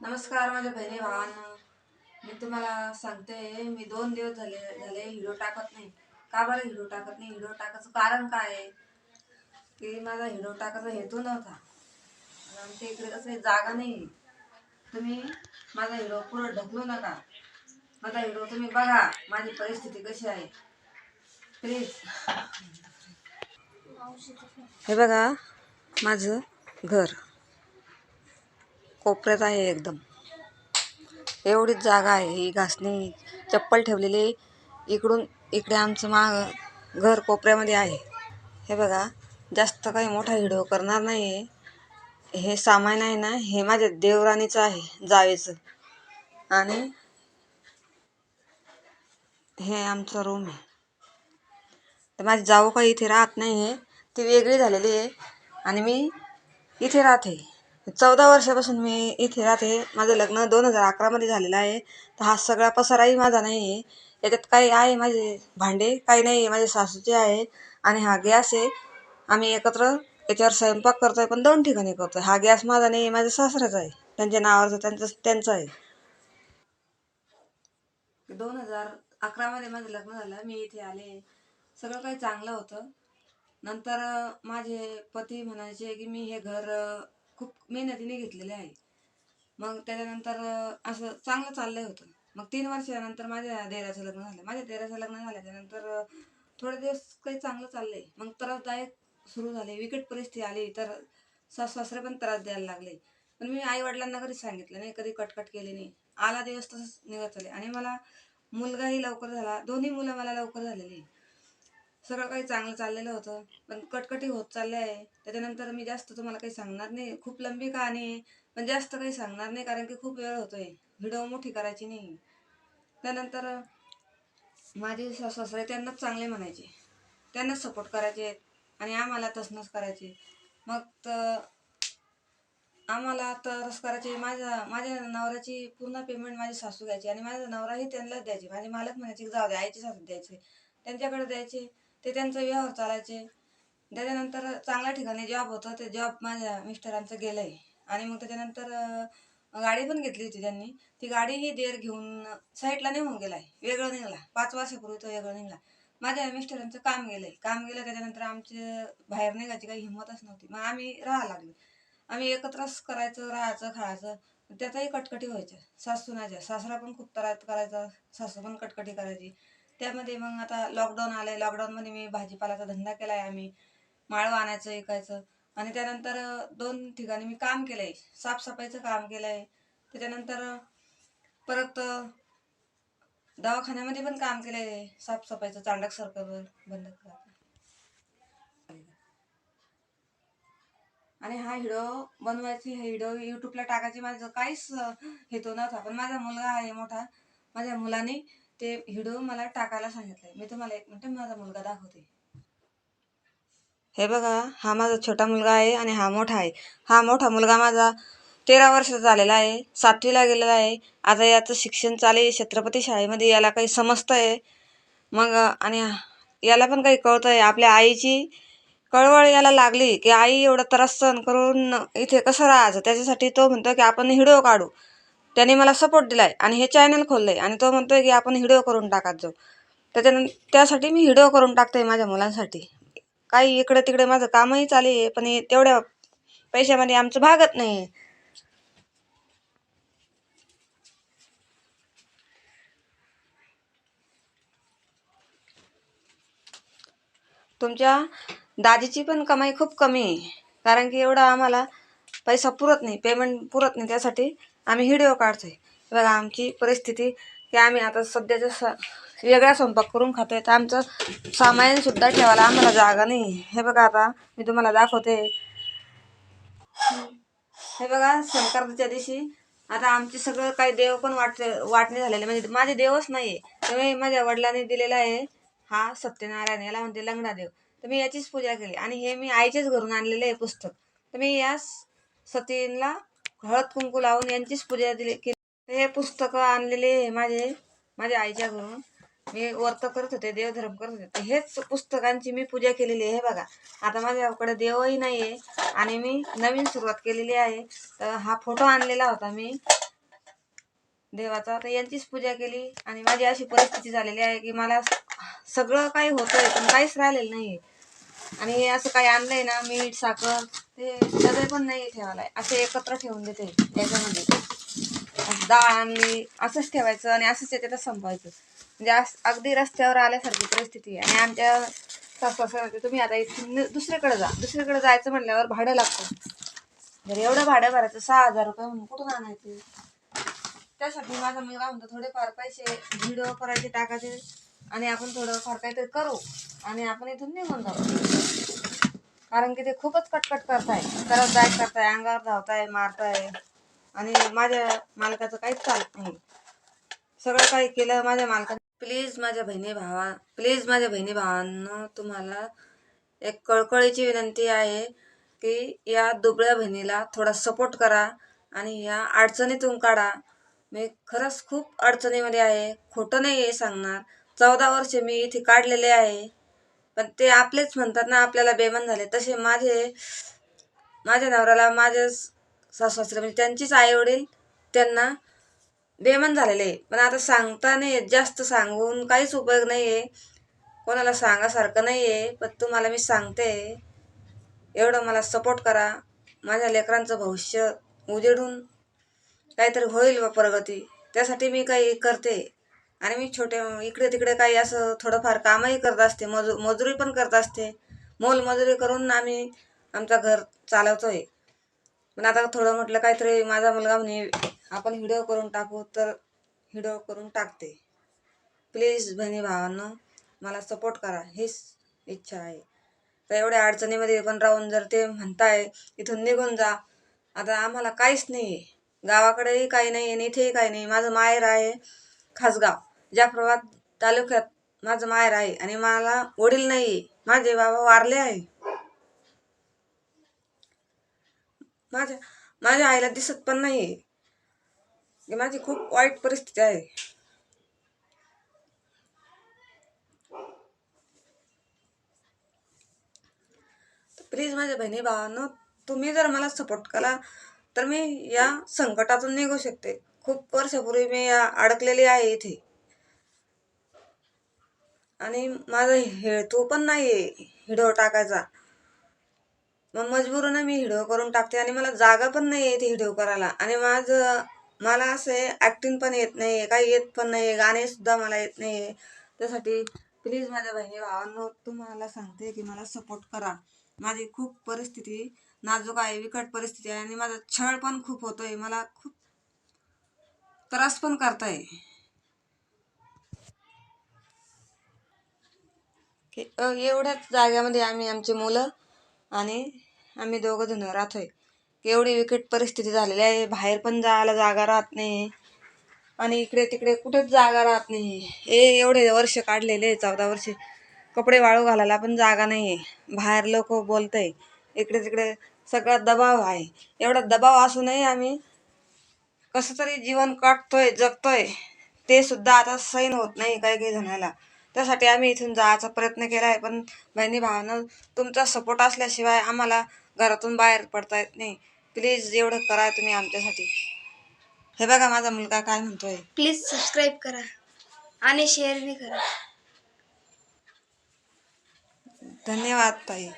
नमस्कार माझ्या बहिणी भावांनो मी तुम्हाला सांगते मी दोन दिवस झाले झाले व्हिडिओ टाकत नाही. का बरं व्हिडिओ टाकत नाही? व्हिडिओ टाकायचं कारण काय? आहे की माझा व्हिडिओ टाकायचा हेतू नव्हता. आणि आमच्या इकडे कसं आहे, जागा नाही. तुम्ही माझा व्हिडिओ पुढं ढकलू नका. माझा व्हिडिओ तुम्ही बघा माझी परिस्थिती कशी आहे. प्लीज हे बघा माझं घर. कोपऱ्यात आहे एकदम. एवढीच जागा आहे. ही घासणी चप्पल ठेवलेली इकडून इकडे आमचं माग घर कोपऱ्यामध्ये आहे. हे बघा जास्त काही मोठा व्हिडिओ करणार नाही आहे हे सामान आहे ना हे माझ्या देवराणीचं आहे जावेचं. आणि हे आमचं रूम आहे. तर माझी जाऊ काही इथे राहत नाही आहे ती वेगळी झालेली आहे. आणि मी इथे राहते. चौदा वर्षापासून मी इथे राहते. माझं लग्न दोन हजार अकरामध्ये झालेलं आहे. तर हा सगळा पसाराही माझा नाही आहे याच्यात काही आहे माझे भांडे काही नाही आहे माझे सासूचे आहे आणि हा गॅस आहे. आम्ही एकत्र याच्यावर स्वयंपाक करतोय पण दोन ठिकाणी करतोय. हा गॅस माझा नाही आहे माझ्या सासऱ्याचा आहे. त्यांच्या नावावरचा त्यांचं त्यांचं आहे. दोन हजार अकरामध्ये माझं लग्न झालं. मी इथे आले. सगळं काही चांगलं होतं. नंतर माझे पती म्हणायचे की मी हे घर खूप मेहनतीने घेतलेले आहे. मग त्याच्यानंतर असं चांगलं चाललंय होतं. मग तीन वर्षानंतर माझ्या देराचं लग्न झालं. माझ्या देराचं लग्न झाल्याच्यानंतर थोडे दिवस काही चांगलं चाललंय. मग त्रासदायक सुरू झाले. विकट परिस्थिती आली तर सासू सासरे पण त्रास द्यायला लागले. पण मी आई वडिलांना कधी सांगितलं नाही कधी कटकट केली नाही. आला दिवस तसंच निघत चालले. आणि मला मुलगाही लवकर झाला. दोन्ही मुलं मला लवकर झालेली. सगळं काही चांगलं चाललेलं होतं. पण कटकटी होत चालले आहे त्याच्यानंतर मी जास्त तुम्हाला काही सांगणार नाही. खूप लंबी कहाणी आहे. पण जास्त काही सांगणार नाही कारण की खूप वेळ होतोय. व्हिडिओ मोठी करायची नाही. त्यानंतर माझे सासू सासरे त्यांनाच चांगले म्हणायचे. त्यांनाच सपोर्ट करायचे. आणि आम्हाला तसंच करायचे. मग तर आम्हाला तरच करायचे. माझ्या माझ्या नवऱ्याची पूर्ण पेमेंट माझी सासू घ्यायची. आणि माझा नवराही त्यांनाच द्यायचे. माझे मालक म्हणायचे की जाऊ द्या आईचे सासू द्यायचे. त्यांच्याकडे द्यायचे. ते त्यांचा व्यवहार चालायचे. त्याच्यानंतर चांगल्या ठिकाणी जॉब होतं. ते जॉब माझ्या मिस्टरांचं गेलं आहे आणि मग त्याच्यानंतर गाडी पण घेतली होती त्यांनी. ती गाडीही देर घेऊन साईडला निघून गेलाय. वेगळं निघाला. पाच वर्षापूर्वी तो वेगळं निघाला. माझ्या मिस्टरांचं काम गेलंय. काम गेलं त्याच्यानंतर आमचे बाहेर निघायची काही हिंमतच नव्हती. मग आम्ही राहायला लागलो. आम्ही एकत्रच करायचं राहायचं खायचं. त्याचाही कटकटी व्हायच्या. सासूनाच्या. सासरा पण खूप त्रास करायचा. सासू पण कटकटी करायची. त्यामध्ये मग आता लॉकडाऊन आलंय. लॉकडाऊनमध्ये मी भाजीपालाचा धंदा केलाय आम्ही. माळव आणायचं विकायचं. आणि त्यानंतर दोन ठिकाणी मी काम केलंय. साफसफाईचं काम केलंय. त्याच्यानंतर परत दवाखान्यामध्ये पण काम केलंय. साफसफाईचं चांडक सर्कलवर बंद करा आणि हा हिडो बनवायची हे हिडो युट्यूबला टाकायची माझं काहीच हेतो नव्हता. पण माझा मुलगा आहे मोठा. माझ्या मुलाने ते व्हिडिओ मला टाकायला सांगितलंय. मी तुम्हाला एक मिनिट माझा मुलगा दाखवते. हे बघा हा माझा छोटा मुलगा आहे आणि हा मोठा आहे. हा मोठा मुलगा माझा तेरा वर्षाचा झालेला आहे सातवीला गेलेला आहे. आता याचं शिक्षण चालू आहे छत्रपती शाळेमध्ये याला काही समजतं आहे मग आणि याला पण काही कळतं आहे आपल्या आईची कळवळ याला लागली की आई एवढा त्रास सहन करून इथे कसं राहायचं? त्याच्यासाठी तो म्हणतो की आपण हिडो काढू. त्याने मला सपोर्ट दिलाय आणि हे चॅनल खोललंय आणि तो म्हणतोय की आपण व्हिडिओ करून टाकत जाऊ. त्याच्यानंतर त्यासाठी मी व्हिडिओ करून टाकते माझ्या मुलांसाठी. काही इकडे तिकडे माझं कामही चालू आहे पण हे तेवढ्या पैशामध्ये आमचं भागत नाही तुमच्या दाजीची पण कमाई खूप कमी आहे. कारण की एवढा आम्हाला पैसा पुरत नाही पेमेंट पुरत नाही त्यासाठी. आम्ही व्हिडिओ काढतोय. बघा आमची परिस्थिती की आम्ही आता सध्याच्या स वेगळा स्वयंपाक करून खातोय. तर आमचं सामान सुद्धा ठेवायला आम्हाला जागा नाही. हे बघा आता मी तुम्हाला दाखवते. हे बघा संक्रांतीच्या दिवशी आता आमचे सगळं काही देव पण वाट वाटणे झालेले. म्हणजे माझे देवच नाही तर मी माझ्या वडिलांनी दिलेला आहे हा सत्यनारायण. याला म्हणते लग्नादेव. तर मी याचीच पूजा केली. आणि हे मी आईचेच घरून आणलेलं आहे पुस्तक. तर मी या सतीला हळद कुंकू लावून यांचीच पूजा दिली केली. हे पुस्तक आणलेले आहे माझे माझ्या आईच्या घरून. मी व्रत करत होते देवधर्म करत होते. हेच पुस्तकांची मी पूजा केलेली आहे बघा. आता माझ्याकडे देवही नाही आहे आणि मी नवीन सुरुवात केलेली आहे. तर हा फोटो आणलेला होता मी. देवाचा. तर यांचीच पूजा केली आणि माझी अशी परिस्थिती झालेली आहे की मला सगळं काही होतंय पण काहीच राहिलेलं नाही आणि हे असं काही आणलंय ना मीठ साखर ते डबे पण नाही ठेवायला. असे एकत्र ठेवून देते त्याच्यामध्ये. डाळ आणली असंच ठेवायचं आणि असंच याच्यात संपवायचं. म्हणजे अस- अगदी रस्त्यावर आल्यासारखी परिस्थिती आहे. आणि आमच्या सासू तुम्ही आता इथून दुसरीकडे जा. दुसरीकडे जायचं म्हटल्यावर भाडं लागतं. जर एवढं भाडं भरायचं सहा हजार रुपये म्हणून कुठून आणायचे? त्यासाठी माझा मुलगा म्हणतो थोडेफार पैसे व्हिडिओ करायचे टाकायचे. आणि आपण थोडंफार काहीतरी करू. आणि आपण इथून निघून जाऊ. कारण की ते खूपच कटकट करताय. करत जाय करताय अंगावर धावताय मारताय. आणि माझ्या मालकाचं काहीच चालत नाही. सगळं काही केलं माझ्या मालकाने. प्लीज माझ्या बहिणी भावा प्लीज माझ्या बहिणी भावांनो तुम्हाला एक कळकळीची विनंती आहे की या दुबळ्या बहिणीला थोडा सपोर्ट करा आणि या अडचणीतून काढा. मी खरंच खूप अडचणीमध्ये आहे. खोटं नाही आहे सांगणार. चौदा वर्षे मी इथे काढलेले आहे. पण ते आपलेच म्हणतात ना आपल्याला बेमान झाले. तसे माझे माझ्या नवऱ्याला माझे सासरे म्हणजे त्यांचीच आई वडील त्यांना बेमान झालेले आहे. पण आता सांगता नाही येत जास्त सांगून काहीच उपयोग नाही आहे कोणाला सांगासारखं नाही आहे पण तुम्हाला मी सांगते एवढं मला सपोर्ट करा. माझ्या लेकरांचं भविष्य उजेडून काहीतरी होईल बा प्रगती. त्यासाठी मी काही करते. आणि मी छोटे इकडे तिकडे काही असं थोडंफार कामही करत असते मजू मजुरी पण करत असते. मोलमजुरी करून आम्ही आमचं घर चालवतोय. पण आता थोडं म्हटलं काहीतरी माझा मुलगा म्हणे आपण व्हिडिओ करून टाकू तर व्हिडिओ करून टाकते. प्लीज बहिणी भावांना मला सपोर्ट करा हीच इच्छा आहे. तर एवढ्या अडचणीमध्ये पण राहून जर ते म्हणताय इथून निघून जा. आता आम्हाला काहीच नाही आहे गावाकडेही काही नाही आणि इथेही काही नाही माझं माहेर आहे खासगाव. जाफराबाद तालुक्यात माझं माहेर आहे आणि मला वडील नाही आहे माझे बाबा वारले आहे. माझ्या माझ्या आईला दिसत पण नाही आहे म्हणजे माझी खूप वाईट परिस्थिती आहे. प्लीज माझ्या बहिणी भावांनो तुम्ही जर मला सपोर्ट केला तर मी या संकटातून निघू शकते. खूप वर्षापूर्वी मी या अडकलेली आहे इथे. आणि माझा तो पण नाही आहे हिडो टाकायचा. मग मजबूरनं मी हिडो करून टाकते आणि मला जागा पण नाही आहे हिडो करायला. आणि माझं मला असं ॲक्टिंग पण येत नाही आहे काही येत पण नाही गाणेसुद्धा मला येत नाही आहे त्यासाठी प्लीज माझ्या बहिणी भावांनो तुम्हाला सांगते की मला सपोर्ट करा. माझी खूप परिस्थिती नाजूक आहे विकट परिस्थिती आहे आणि माझा छळ पण खूप होतोय. मला खूप त्रास पण करताय. की एवढ्याच जाग्यामध्ये आम्ही आमची मुलं आणि आम्ही दोघं जण राहतोय. एवढी विकट परिस्थिती झालेली आहे. बाहेर पण जायला जागा राहत नाही. आणि इकडे तिकडे कुठेच जागा राहत नाही. हे एवढे वर्ष काढलेले चौदा वर्षे. कपडे वाळू घालायला पण जागा नाही आहे. बाहेर लोक बोलतंय. इकडे तिकडे सगळा दबाव आहे. एवढा दबाव असूनही आम्ही कसं तरी जीवन काटतोय जगतोय. ते सुद्धा आता सैन होत नाही काही काही जणाला. त्यासाठी आम्ही इथून जायचा प्रयत्न केला आहे पण बहिणी भावानं तुमचा सपोर्ट असल्याशिवाय आम्हाला घरातून बाहेर पडता येत नाही. प्लीज एवढं करा तुम्ही आमच्यासाठी. हे बघा माझा मुलगा काय म्हणतोय. प्लीज सबस्क्राईब करा आणि शेअर बी करा. धन्यवाद ताई.